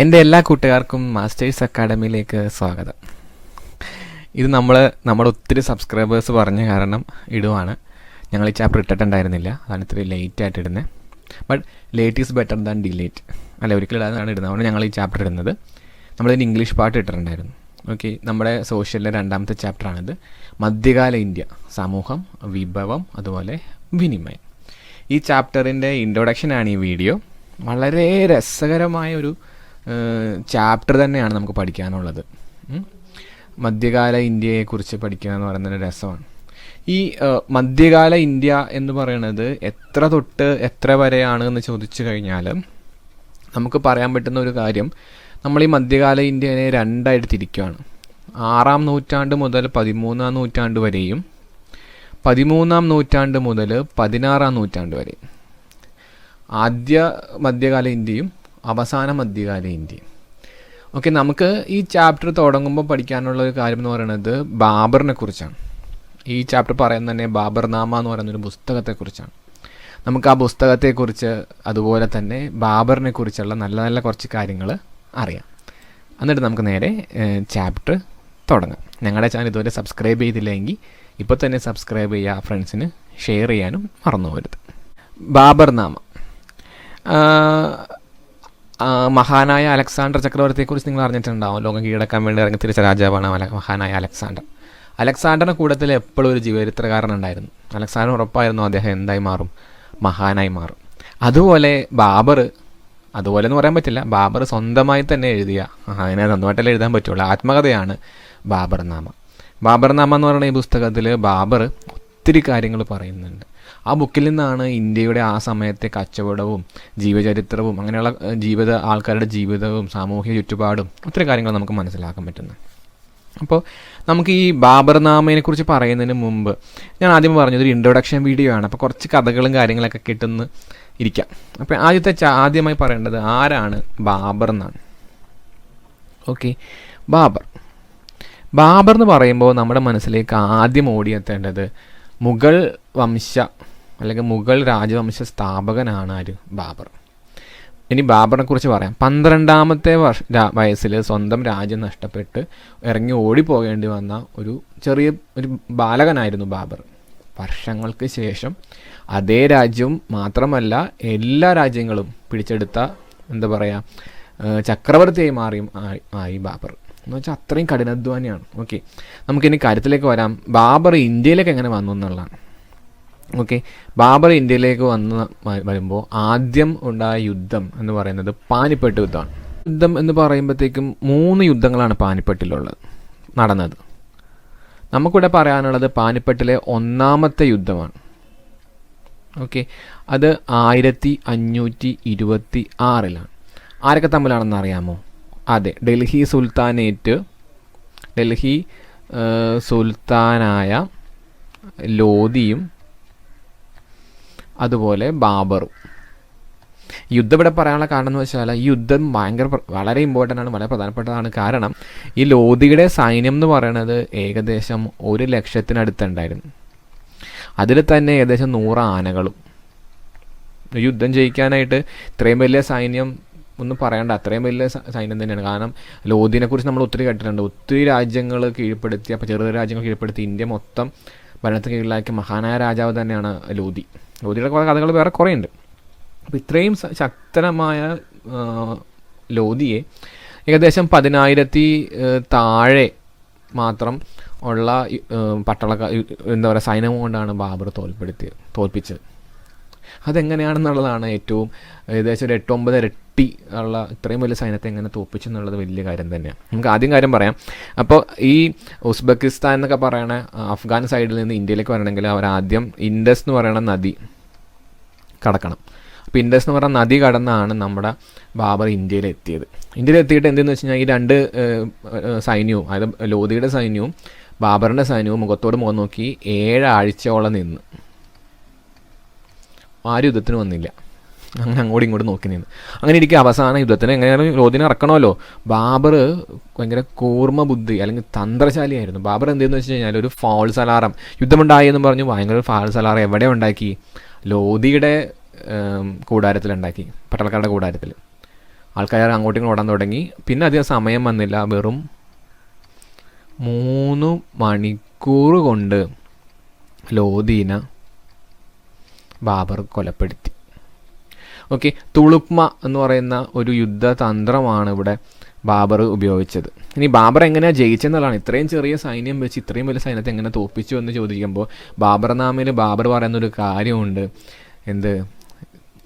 എന്റെ എല്ലാ കൂട്ടുകാർക്കും മാസ്റ്റേഴ്സ് അക്കാഡമിയിലേക്ക് സ്വാഗതം. ഇത് നമ്മൾ നമ്മുടെ ഒത്തിരി സബ്സ്ക്രൈബേഴ്സ് പറഞ്ഞ കാരണം ഇടുവാണ്. ഞങ്ങൾ ഈ ചാപ്റ്റർ ഇട്ടിട്ടുണ്ടായിരുന്നില്ല. അതാണ് ഇത്തിരി ലേറ്റ് ആയിട്ട് ഇടുന്നത് but late is better than delete അല്ല ഒരിക്കലും ഇടാതാണ് ഇടുന്നത്. അതുകൊണ്ട് ഞങ്ങൾ ഈ ചാപ്റ്റർ ഇടുന്നത്. നമ്മളിതിന് ഇംഗ്ലീഷ് പാട്ട് ഇട്ടിട്ടുണ്ടായിരുന്നു. ഓക്കെ നമ്മുടെ സോഷ്യലിലെ രണ്ടാമത്തെ ചാപ്റ്ററാണിത് മധ്യകാല ഇന്ത്യ സമൂഹം വിഭവം അതുപോലെ വിനിമയം. ഈ ചാപ്റ്ററിന്റെ ഇൻട്രൊഡക്ഷനാണ് ഈ വീഡിയോ വളരെ രസകരമായ ഒരു ചാപ്റ്റർ തന്നെയാണ് നമുക്ക് പഠിക്കാനുള്ളത്. മധ്യകാല ഇന്ത്യയെക്കുറിച്ച് പഠിക്കുക എന്ന് പറയുന്നത് രസമാണ്. ഈ മധ്യകാല ഇന്ത്യ എന്ന് പറയുന്നത് എത്ര തൊട്ട് എത്ര വരെയാണ് എന്ന് ചോദിച്ചു കഴിഞ്ഞാൽ നമുക്ക് പറയാൻ പറ്റുന്ന ഒരു കാര്യം നമ്മൾ ഈ മധ്യകാല ഇന്ത്യനെ രണ്ടായിട്ട് തിരിക്കുകയാണ് ആറാം നൂറ്റാണ്ട് മുതൽ പതിമൂന്നാം നൂറ്റാണ്ട് വരെയും പതിമൂന്നാം നൂറ്റാണ്ട് മുതൽ പതിനാറാം നൂറ്റാണ്ട് വരെ ആദ്യ മധ്യകാല ഇന്ത്യയും അവസാന മധ്യകാല ഇന്ത്യ. ഓക്കെ നമുക്ക് ഈ ചാപ്റ്റർ തുടങ്ങുമ്പോൾ പഠിക്കാനുള്ള ഒരു കാര്യം എന്ന് പറയുന്നത് ബാബറിനെ കുറിച്ചാണ്. ഈ ചാപ്റ്റർ പറയുന്നത് തന്നെ ബാബർനാമ എന്ന് പറയുന്നൊരു പുസ്തകത്തെക്കുറിച്ചാണ്. നമുക്ക് ആ പുസ്തകത്തെക്കുറിച്ച് അതുപോലെ തന്നെ ബാബറിനെ കുറിച്ചുള്ള നല്ല നല്ല കുറച്ച് കാര്യങ്ങൾ അറിയാം. എന്നിട്ട് നമുക്ക് നേരെ ചാപ്റ്റർ തുടങ്ങാം. ഞങ്ങളുടെ ചാനൽ ഇതുവരെ സബ്സ്ക്രൈബ് ചെയ്തില്ലെങ്കിൽ ഇപ്പോൾ തന്നെ സബ്സ്ക്രൈബ് ചെയ്യുക ഫ്രണ്ട്സിന് ഷെയർ ചെയ്യാനും മറന്നു പോരുത് ബാബർനാമ. മഹാനായ അലക്സാണ്ടർ ചക്രവർത്തിയെക്കുറിച്ച് നിങ്ങൾ അറിഞ്ഞിട്ടുണ്ടാവും. ലോകം കീഴടക്കാൻ വേണ്ടി ഇറങ്ങി തിരിച്ച രാജാവാണ് മഹാനായ അലക്സാണ്ടർ. അലക്സാണ്ടറിന്റെ കൂട്ടത്തിൽ എപ്പോഴും ഒരു ജീവചരിത്രകാരൻ ഉണ്ടായിരുന്നു അലക്സാണ്ടർ ഉറപ്പായിരുന്നു അദ്ദേഹം എന്തായി മാറും? മഹാനായി മാറും. അതുപോലെ ബാബർ അതുപോലെ എന്ന് പറയാൻ പറ്റില്ല ബാബർ സ്വന്തമായി തന്നെ എഴുതിയ അതിനെ സ്വന്തമായിട്ടല്ലേ എഴുതാൻ പറ്റുള്ളൂ ആത്മകഥയാണ് ബാബർനാമ. ബാബർനാമ എന്ന് പറയുന്ന ഈ പുസ്തകത്തിൽ ബാബർ ഒത്തിരി കാര്യങ്ങൾ പറയുന്നുണ്ട്. ആ ബുക്കിൽ നിന്നാണ് ഇന്ത്യയുടെ ആ സമയത്തെ കച്ചവടവും ജീവചരിത്രവും അങ്ങനെയുള്ള ജീവിത ആൾക്കാരുടെ ജീവിതവും സാമൂഹിക ചുറ്റുപാടും ഒത്തിരി കാര്യങ്ങൾ നമുക്ക് മനസ്സിലാക്കാൻ പറ്റുന്നത്. അപ്പോൾ നമുക്ക് ഈ ബാബർ നാമയെ കുറിച്ച് പറയുന്നതിന് മുമ്പ് ഞാൻ ആദ്യം പറഞ്ഞത് ഒരു ഇൻട്രൊഡക്ഷൻ വീഡിയോ ആണ്. അപ്പോൾ കുറച്ച് കഥകളും കാര്യങ്ങളൊക്കെ കിട്ടുന്ന ഇരിക്കാം. അപ്പോൾ ആദ്യത്തെ ആദ്യമായി പറയേണ്ടത് ആരാണ് ബാബർ എന്നാണ്. ഓക്കെ ബാബർ. ബാബർ എന്ന് പറയുമ്പോൾ നമ്മുടെ മനസ്സിലേക്ക് ആദ്യം ഓടിയെത്തേണ്ടത് മുഗൾ വംശ അല്ലെങ്കിൽ മുഗൾ രാജവംശ സ്ഥാപകനാണ് ആര്? ബാബർ. ഇനി ബാബറിനെ കുറിച്ച് പറയാം. പന്ത്രണ്ടാമത്തെ വർഷ വയസ്സിൽ സ്വന്തം രാജ്യം നഷ്ടപ്പെട്ട് ഇറങ്ങി ഓടിപ്പോകേണ്ടി വന്ന ഒരു ചെറിയ ഒരു ബാലകനായിരുന്നു ബാബർ. വർഷങ്ങൾക്ക് ശേഷം അതേ രാജ്യവും മാത്രമല്ല എല്ലാ രാജ്യങ്ങളും പിടിച്ചെടുത്ത എന്താ പറയുക ചക്രവർത്തിയായി മാറിയും ആയി ബാബർ. എന്ന് വെച്ചാൽ അത്രയും കഠിനാധ്വാനിയാണ്. ഓക്കെ. നമുക്കിനി കാര്യത്തിലേക്ക് വരാം. ബാബർ ഇന്ത്യയിലേക്ക് എങ്ങനെ വന്നു എന്നുള്ളതാണ്. ഓക്കെ ബാബർ ഇന്ത്യയിലേക്ക് വന്ന് വരുമ്പോൾ ആദ്യം ഉണ്ടായ യുദ്ധം എന്ന് പറയുന്നത് പാനിപ്പെട്ട് യുദ്ധമാണ്. യുദ്ധം എന്ന് പറയുമ്പോഴത്തേക്കും മൂന്ന് യുദ്ധങ്ങളാണ് പാനിപ്പെട്ടിലുള്ളത് നടന്നത്. നമുക്കിവിടെ പറയാനുള്ളത് പാനിപ്പെട്ടിലെ ഒന്നാമത്തെ യുദ്ധമാണ്. ഓക്കെ അത് ആയിരത്തി അഞ്ഞൂറ്റി ഇരുപത്തി ആറിലാണ് ആരൊക്കെ തമ്മിലാണെന്ന് അറിയാമോ? അതെ ഡൽഹി സുൽത്താനേറ്റ് ഡൽഹി സുൽത്താനായ ലോധിയും അതുപോലെ ബാബറും. യുദ്ധം ഇവിടെ പറയാനുള്ള കാരണം എന്ന് വെച്ചാൽ ഈ യുദ്ധം ഭയങ്കര വളരെ ഇമ്പോർട്ടന്റ് ആണ് വളരെ പ്രധാനപ്പെട്ടതാണ്. കാരണം ഈ ലോധിയുടെ സൈന്യം എന്ന് പറയുന്നത് ഏകദേശം ഒരു ലക്ഷത്തിനടുത്തുണ്ടായിരുന്നു. അതിൽ തന്നെ ഏകദേശം നൂറ് ആനകളും. യുദ്ധം ജയിക്കാനായിട്ട് ഇത്രയും വലിയ സൈന്യം ഒന്നും പറയണ്ട അത്രയും വലിയ സൈന്യം തന്നെയാണ്. കാരണം ലോധിനെ കുറിച്ച് നമ്മൾ ഒത്തിരി കേട്ടിട്ടുണ്ട്. ഒത്തിരി രാജ്യങ്ങൾ കീഴ്പ്പെടുത്തി അപ്പോൾ ചെറിയ രാജ്യങ്ങൾ കീഴ്പ്പെടുത്തി. ഇന്ത്യ മൊത്തം ഭരണത്തിന് കീഴിലാക്കിയ മഹാനായ രാജാവ് തന്നെയാണ് ലോധി ലോധിയുടെ കഥകൾ വേറെ കുറേ ഉണ്ട് അപ്പോൾ ഇത്രയും ശക്തമായ ലോധിയെ ഏകദേശം പതിനായിരത്തി താഴെ മാത്രം ഉള്ള ഈ, ഏഹ്, പട്ടാളക്ക എന്താ പറയുക സൈന്യം കൊണ്ടാണ് ബാബർ തോൽപ്പെടുത്തിയത് തോൽപ്പിച്ചത്. അതെങ്ങനെയാണെന്നുള്ളതാണ് ഏറ്റവും ഏകദേശം ഒരു എട്ടൊമ്പത് ഇരട്ടി ഉള്ള ഇത്രയും വലിയ സൈന്യത്തെ എങ്ങനെ തോപ്പിച്ചു എന്നുള്ളത് വലിയ കാര്യം തന്നെയാണ്. നമുക്ക് ആദ്യം കാര്യം പറയാം. അപ്പോൾ ഈ ഉസ്ബെക്കിസ്ഥാൻ എന്നൊക്കെ പറയണ അഫ്ഗാൻ സൈഡിൽ നിന്ന് ഇന്ത്യയിലേക്ക് വരണമെങ്കിൽ അവർ ആദ്യം ഇൻഡസ് എന്ന് പറയുന്ന നദി കടക്കണം. അപ്പോൾ ഇൻഡസ് എന്ന് പറയുന്ന നദി കടന്നാണ് നമ്മുടെ ബാബർ ഇന്ത്യയിൽ എത്തിയത്. ഇന്ത്യയിൽ എത്തിയിട്ട് എന്തെന്ന് വെച്ച് കഴിഞ്ഞാൽ ഈ രണ്ട് സൈന്യവും അതായത് ലോധിയുടെ സൈന്യവും ബാബറിന്റെ സൈന്യവും മുഖത്തോട് മുഖം നോക്കി ഏഴാഴ്ചയോളം നിന്ന്. ആരും യുദ്ധത്തിന് വന്നില്ല. അങ്ങനെ അങ്ങോട്ടും ഇങ്ങോട്ടും നോക്കി നിന്ന്. അങ്ങനെ ഇരിക്കുക അവസാന യുദ്ധത്തിന് എങ്ങനെയാലും ലോധിനെ ഇറക്കണമല്ലോ. ബാബർ ഭയങ്കര കൂർമ്മ ബുദ്ധി അല്ലെങ്കിൽ തന്ത്രശാലിയായിരുന്നു. ബാബർ എന്തെന്ന് വെച്ച് കഴിഞ്ഞാൽ ഒരു ഫാൾസ് അലാറം യുദ്ധമുണ്ടായി എന്ന് പറഞ്ഞു ഭയങ്കര ഫാൾസ് അലാറം എവിടെ ഉണ്ടാക്കി? ലോധിയുടെ കൂടാരത്തിലുണ്ടാക്കി പട്ടാളക്കാരുടെ കൂടാരത്തിൽ. ആൾക്കാർ അങ്ങോട്ടും ഇങ്ങോട്ട് ഓടാൻ തുടങ്ങി. പിന്നെ അധികം സമയം വന്നില്ല. വെറും മൂന്ന് മണിക്കൂർ കൊണ്ട് ലോധീനെ ബാബർ കൊലപ്പെടുത്തി. ഓക്കെ തുളുക്മ എന്ന് പറയുന്ന ഒരു യുദ്ധതന്ത്രമാണ് ഇവിടെ ബാബർ ഉപയോഗിച്ചത്. ഇനി ബാബർ എങ്ങനെയാണ് ജയിച്ചെന്നുള്ളതാണ്. ഇത്രയും ചെറിയ സൈന്യം വെച്ച് ഇത്രയും വലിയ സൈന്യത്തെ എങ്ങനെ തോൽപ്പിച്ചു എന്ന് ചോദിക്കുമ്പോൾ ബാബർ നാമിൽ ബാബർ പറയുന്നൊരു കാര്യമുണ്ട്. എന്ത്?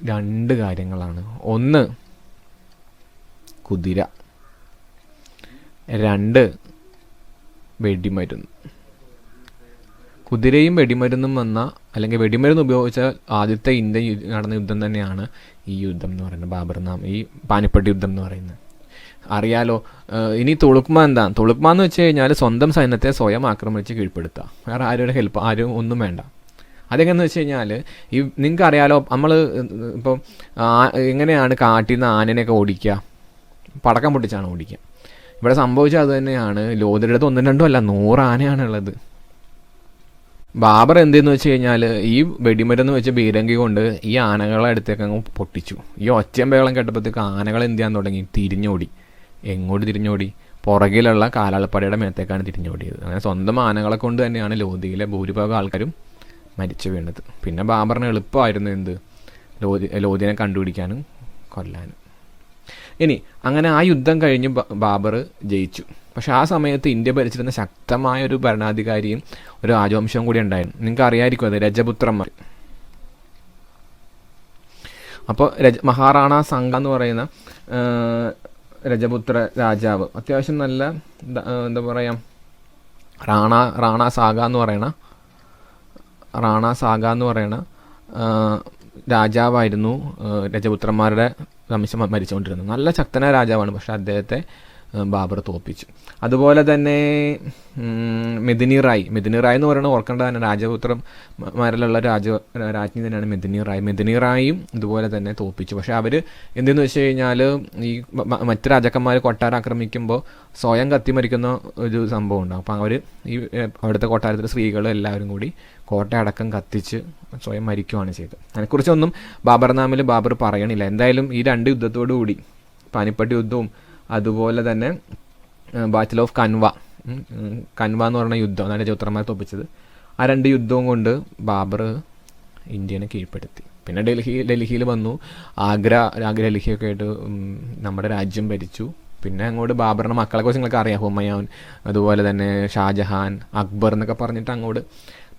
രണ്ട് കാര്യങ്ങളാണ്. ഒന്ന് കുതിര. രണ്ട് വെടിമരുന്ന്. കുതിരയും വെടിമരുന്നും വന്ന അല്ലെങ്കിൽ വെടിമരുന്ന് ഉപയോഗിച്ച ആദ്യത്തെ ഇന്ത്യൻ നടന്ന യുദ്ധം തന്നെയാണ് ഈ യുദ്ധം എന്ന് പറയുന്നത്. ബാബർ നാം ഈ പാനിപ്പട്ട് യുദ്ധം എന്ന് പറയുന്നത്. അറിയാലോ ഇനി തുളുക്മ എന്താ? തുളുക്മ എന്ന് വെച്ച് കഴിഞ്ഞാൽ സ്വന്തം സൈന്യത്തെ സ്വയം ആക്രമിച്ച് കീഴ്പ്പെടുത്തുക വേറെ ആരുടെ ഹെൽപ്പ് ആരും ഒന്നും വേണ്ട. അതെങ്ങനെയെന്ന് വെച്ച് കഴിഞ്ഞാൽ ഈ നിങ്ങൾക്ക് അറിയാലോ നമ്മൾ ഇപ്പം എങ്ങനെയാണ് കാട്ടിൽ നിന്ന് ആനനെയൊക്കെ ഓടിക്കുക? പടക്കം പൊട്ടിച്ചാണ് ഓടിക്കുക. ഇവിടെ സംഭവിച്ചത് അത് തന്നെയാണ്. ലോതരുടെ അടുത്ത് ഒന്നും രണ്ടും അല്ല നൂറ് ആനയാണുള്ളത്. ബാബർ എന്തെന്ന് വെച്ച് കഴിഞ്ഞാൽ ഈ വെടിമരുന്ന് വെച്ച് ബീരങ്കി കൊണ്ട് ഈ ആനകളെ അടുത്തേക്ക് അങ്ങ് പൊട്ടിച്ചു. ഈ ഒച്ചയും ബേളം കേട്ടപ്പോഴത്തേക്ക് ആനകൾ എന്ത് ചെയ്യാൻ തുടങ്ങി? തിരിഞ്ഞോടി. എങ്ങോട്ട് തിരിഞ്ഞോടി? പുറകിലുള്ള കാലാളപ്പടയുടെ മേത്തേക്കാണ് തിരിഞ്ഞോടിയത്. അങ്ങനെ സ്വന്തം ആനകളെ കൊണ്ട് തന്നെയാണ് ലോധിയിലെ ഭൂരിഭാഗം ആൾക്കാരും മരിച്ചു വീണത്. പിന്നെ ബാബറിന് എളുപ്പമായിരുന്നു എന്ത്? ലോധി ലോധിനെ കണ്ടുപിടിക്കാനും കൊല്ലാനും. ഇനി അങ്ങനെ ആ യുദ്ധം കഴിഞ്ഞ് ബാബർ ജയിച്ചു. പക്ഷെ ആ സമയത്ത് ഇന്ത്യ ഭരിച്ചിരുന്ന ശക്തമായ ഒരു ഭരണാധികാരിയും ഒരു രാജവംശവും കൂടി ഉണ്ടായിരുന്നു. നിങ്ങൾക്ക് അറിയായിരിക്കും അത് രജപുത്രന്മാർ. അപ്പോൾ രജ മഹാറാണ സംഘ എന്ന് പറയുന്ന രജപുത്ര രാജാവ്. അത്യാവശ്യം നല്ല എന്താ പറയുക റാണ റാണ സാഗ എന്ന് പറയണ റാണ സാഗ എന്ന് പറയണ രാജാവായിരുന്നു രജപുത്രന്മാരുടെ വംശം മരിച്ചുകൊണ്ടിരുന്നത് നല്ല ശക്തനായ രാജാവാണ്. പക്ഷേ അദ്ദേഹത്തെ ബാബർ തോപ്പിച്ചു. അതുപോലെ തന്നെ മെദിനി റായ്. മെദിനി റായ് എന്ന് പറയുന്നത് ഓർക്കേണ്ട തന്നെ രാജപുത്രന്മാരിലുള്ള രാജ രാജ്ഞി തന്നെയാണ് മെദിനി റായ്. മെദിനി റായും ഇതുപോലെ തന്നെ തോപ്പിച്ചു. പക്ഷേ അവർ എന്തെന്ന് വെച്ച് കഴിഞ്ഞാൽ ഈ മറ്റ് രാജാക്കന്മാർ കൊട്ടാരം ആക്രമിക്കുമ്പോൾ സ്വയം കത്തിമരിക്കുന്ന ഒരു സംഭവം ഉണ്ടാകും അപ്പോൾ അവർ ഈ അവിടുത്തെ കൊട്ടാരത്തിലെ സ്ത്രീകൾ എല്ലാവരും കൂടി കോട്ട അടക്കം കത്തിച്ച് സ്വയം മരിക്കുകയാണ് ചെയ്തത്. അതിനെക്കുറിച്ചൊന്നും ബാബർ നാമിൽ ബാബർ പറയണില്ല. എന്തായാലും ഈ രണ്ട് യുദ്ധത്തോടു കൂടി പാനിപ്പട്ട് യുദ്ധവും അതുപോലെ തന്നെ ബാറ്റിൽ ഓഫ് കൻവ കൻവ എന്ന് പറഞ്ഞ യുദ്ധം അതാണ് ചൗത്രന്മാരെ തോപ്പിച്ചത് ആ രണ്ട് യുദ്ധവും കൊണ്ട് ബാബർ ഇന്ത്യനെ കീഴ്പ്പെടുത്തി. പിന്നെ ഡൽഹി ഡൽഹിയിൽ വന്നു. ആഗ്ര ആഗ്ര ഡൽഹിയൊക്കെ ആയിട്ട് നമ്മുടെ രാജ്യം ഭരിച്ചു. പിന്നെ അങ്ങോട്ട് ബാബറിന്റെ മക്കളെ കുറിച്ച് നിങ്ങൾക്ക് അറിയാം. ഹുമയോൻ അതുപോലെ തന്നെ ഷാജഹാൻ അക്ബർ എന്നൊക്കെ പറഞ്ഞിട്ട് അങ്ങോട്ട്.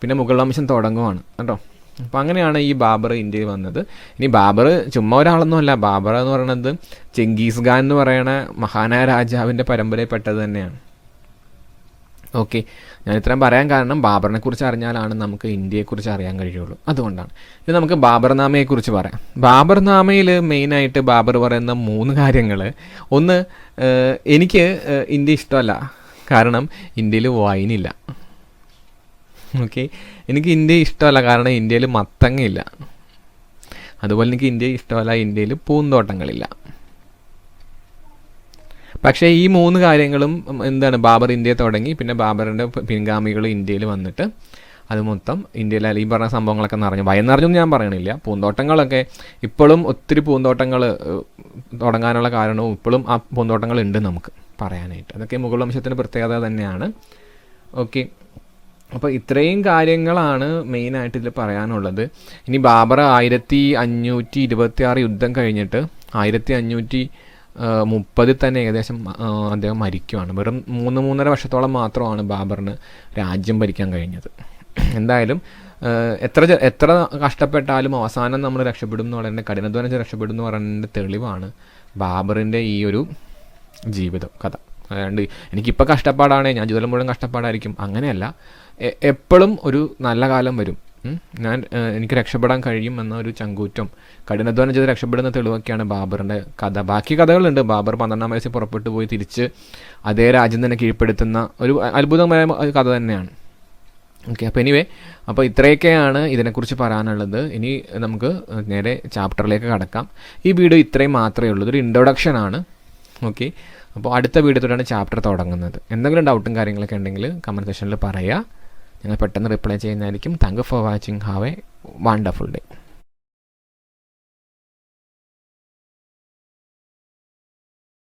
പിന്നെ മുഗൾ വംശം തുടങ്ങുവാണ്. കേട്ടോ അപ്പം അങ്ങനെയാണ് ഈ ബാബർ ഇന്ത്യയിൽ വന്നത്. ഇനി ബാബർ ചുമ്മാ ഒരാളൊന്നുമല്ല. ബാബർ എന്ന് പറയുന്നത് ചെങ്കീസ് ഖാൻ എന്ന് പറയുന്ന മഹാനായ രാജാവിന്റെ പരമ്പരയിൽപ്പെട്ടത് തന്നെയാണ്. ഓക്കെ. ഞാൻ ഇത്രയും പറയാൻ കാരണം ബാബറിനെ കുറിച്ച് അറിഞ്ഞാലാണ് നമുക്ക് ഇന്ത്യയെക്കുറിച്ച് അറിയാൻ കഴിയുള്ളൂ. അതുകൊണ്ടാണ്. ഇനി നമുക്ക് ബാബർനാമയെക്കുറിച്ച് പറയാം. ബാബർനാമയിൽ മെയിനായിട്ട് ബാബർ പറയുന്ന മൂന്ന് കാര്യങ്ങൾ ഒന്ന് എനിക്ക് ഇന്ത്യ ഇഷ്ടമല്ല. കാരണം ഇന്ത്യയിൽ വൈനില്ല ഓക്കെ. എനിക്ക് ഇന്ത്യ ഇഷ്ടമല്ല. കാരണം ഇന്ത്യയിൽ മത്തങ്ങയില്ല. അതുപോലെ എനിക്ക് ഇന്ത്യ ഇഷ്ടമല്ല. ഇന്ത്യയിൽ പൂന്തോട്ടങ്ങളില്ല. പക്ഷേ ഈ മൂന്ന് കാര്യങ്ങളും എന്താണ് ബാബർ ഇന്ത്യയെ തുടങ്ങി. പിന്നെ ബാബറിന്റെ പിൻഗാമികൾ ഇന്ത്യയിൽ വന്നിട്ട് അത് മൊത്തം ഇന്ത്യയിലെ ഈ പറഞ്ഞ സംഭവങ്ങളൊക്കെ നിറഞ്ഞു. ഭയം നിറഞ്ഞൊന്നും ഞാൻ പറയണില്ല. പൂന്തോട്ടങ്ങളൊക്കെ ഇപ്പോഴും ഒത്തിരി പൂന്തോട്ടങ്ങൾ തുടങ്ങാനുള്ള കാരണവും ഇപ്പോഴും ആ പൂന്തോട്ടങ്ങൾ ഉണ്ട് നമുക്ക് പറയാനായിട്ട്. അതൊക്കെ മുഗൾ വംശത്തിന്റെ പ്രത്യേകത തന്നെയാണ്. ഓക്കെ. അപ്പോൾ ഇത്രയും കാര്യങ്ങളാണ് മെയിനായിട്ട് ഇതിൽ പറയാനുള്ളത്. ഇനി ബാബർ ആയിരത്തി അഞ്ഞൂറ്റി ഇരുപത്തി ആറ് യുദ്ധം കഴിഞ്ഞിട്ട് ആയിരത്തി അഞ്ഞൂറ്റി മുപ്പതിൽ തന്നെ ഏകദേശം അദ്ദേഹം മരിക്കുവാണ്. വെറും മൂന്ന് മൂന്നര വർഷത്തോളം മാത്രമാണ് ബാബറിന് രാജ്യം ഭരിക്കാൻ കഴിഞ്ഞത്. എന്തായാലും എത്ര എത്ര കഷ്ടപ്പെട്ടാലും അവസാനം നമ്മൾ രക്ഷപ്പെടും എന്ന് പറയുന്നത് കഠിനാധ്വാനം രക്ഷപ്പെടും എന്ന് പറയുന്നതിന്റെ തെളിവാണ് ബാബറിന്റെ ഈ ഒരു ജീവിതം കഥ. അതുകൊണ്ട് എനിക്കിപ്പോൾ കഷ്ടപ്പാടാണ് ഞാൻ ജീവിതം മുഴുവൻ കഷ്ടപ്പാടായിരിക്കും. അങ്ങനെയല്ല. എപ്പോഴും ഒരു നല്ല കാലം വരും. ഞാൻ എനിക്ക് രക്ഷപ്പെടാൻ കഴിയും എന്ന ഒരു ചങ്കൂറ്റം. കഠിനാധ്വാനം ചെയ്ത് രക്ഷപ്പെടുന്ന തെളിവൊക്കെയാണ് ബാബറിന്റെ കഥ. ബാക്കി കഥകളുണ്ട്. ബാബർ പന്ത്രണ്ടാം വയസ്സിൽ പുറപ്പെട്ടു പോയി തിരിച്ച് അതേ രാജ്യം തന്നെ കീഴ്പ്പെടുത്തുന്ന ഒരു അത്ഭുതമായ കഥ തന്നെയാണ്. ഓക്കെ അപ്പോൾ എനിവേ അപ്പോൾ ഇത്രയൊക്കെയാണ് ഇതിനെക്കുറിച്ച് പറയാനുള്ളത്. ഇനി നമുക്ക് നേരെ ചാപ്റ്ററിലേക്ക് കടക്കാം. ഈ വീഡിയോ ഇത്രയും മാത്രമേ ഉള്ളൂ. ഇതൊരു ഇൻട്രൊഡക്ഷൻ ആണ്. ഓക്കെ അപ്പോൾ അടുത്ത വീഡിയോ തൊട്ടാണ് ചാപ്റ്റർ തുടങ്ങുന്നത്. എന്തെങ്കിലും ഡൗട്ടും കാര്യങ്ങളൊക്കെ ഉണ്ടെങ്കിൽ കമന്റ് സെക്ഷനിൽ പറയുക ഞങ്ങൾ പെട്ടെന്ന് റിപ്ലൈ ചെയ്യുന്നതായിരിക്കും. Thank for watching have a wonderful day